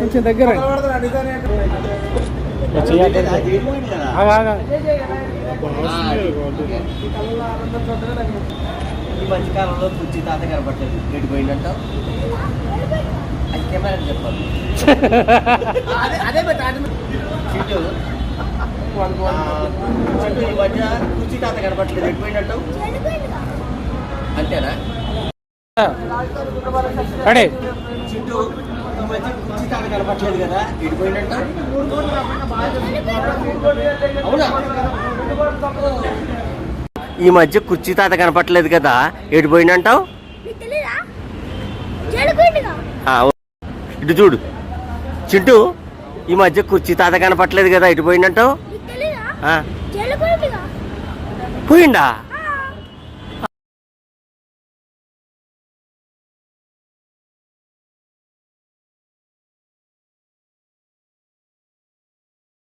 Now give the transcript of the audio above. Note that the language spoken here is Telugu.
కొంచెం దగ్గర ఆగా, ఆగా. ఈ మధ్య కాలంలో కుర్చీ తాత కనపడలేదు. ఎటు పోయిందంట. అది కెమెరా చెప్పాలి. అదే బట్ చిట్టు ఈ మధ్య కుర్చీ తాత కనపడలేదు. ఎటు పోయిందంట. అంతేనా? రెడీ. చిట్టు కనపడలేదు కదా? ఎటు అవునా? ఈ మధ్య కుర్చీ తాత కనపడలేదు కదా? ఎటు ఓ. ఇటు చూడు. చింటూ ఈ మధ్య కుర్చీ తాత కనపట్లేదు కదా? ఇటు పోయిందంటావు నీకు తెలీదా ఆ, జడుకుంటుగా పోయిండా?